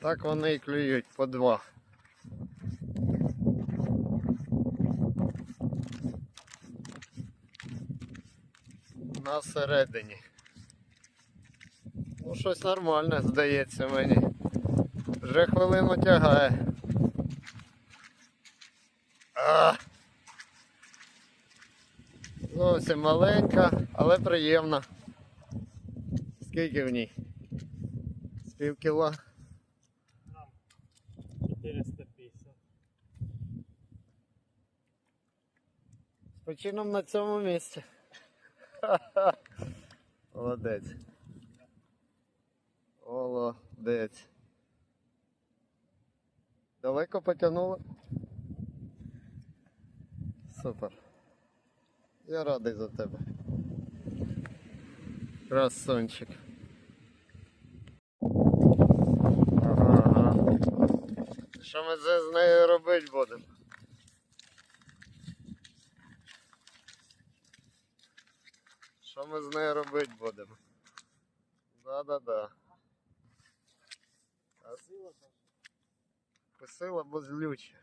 Так вони і клюють по два. На середині. Ну, щось нормальне, здається мені. Вже хвилину тягає. А! Зовсім маленька, але приємна. Скільки в ній? З пів кіла. 450. З почином на цьому місці. Молодець. Молодець. Далеко потягнуло? Супер. Я радий за тебе. Красунчик. Що ми це з нею робити будемо? Що ми з нею робити будемо? Да-да-да. А там. Косила, бо злюча.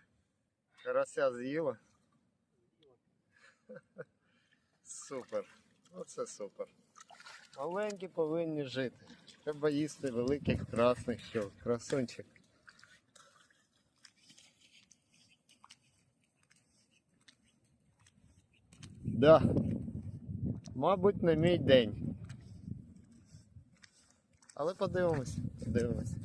Карася з'їла. Супер. Оце супер. Маленькі повинні жити. Треба їсти великих красних щок. Красунчик. Да. Мабуть, не мій день. Але подивимось, подивимось.